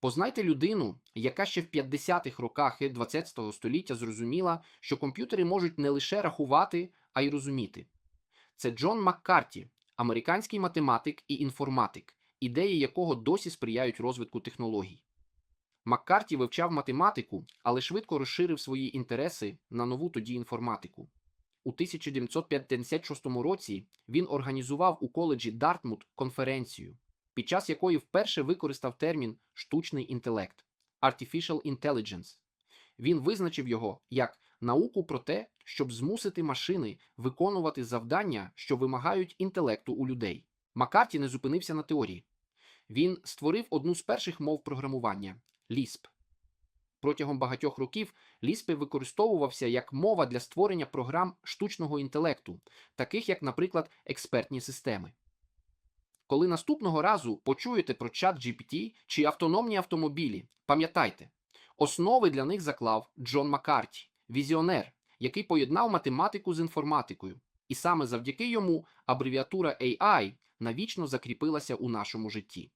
Познайте людину, яка ще в 50-х роках ХХ століття зрозуміла, що комп'ютери можуть не лише рахувати, а й розуміти. Це Джон Маккарті, американський математик і інформатик, ідеї якого досі сприяють розвитку технологій. Маккарті вивчав математику, але швидко розширив свої інтереси на нову тоді інформатику. У 1956 році він організував у коледжі Дартмут конференцію, під час якої вперше використав термін штучний інтелект Artificial Intelligence. Він визначив його як науку про те, щоб змусити машини виконувати завдання, що вимагають інтелекту у людей. Маккарті не зупинився на теорії. Він створив одну з перших мов програмування Lisp. Протягом багатьох років Lisp використовувався як мова для створення програм штучного інтелекту, таких як, наприклад, експертні системи. Коли наступного разу почуєте про чат GPT чи автономні автомобілі, пам'ятайте, основи для них заклав Джон Маккарті, візіонер, який поєднав математику з інформатикою. І саме завдяки йому абревіатура AI навічно закріпилася у нашому житті.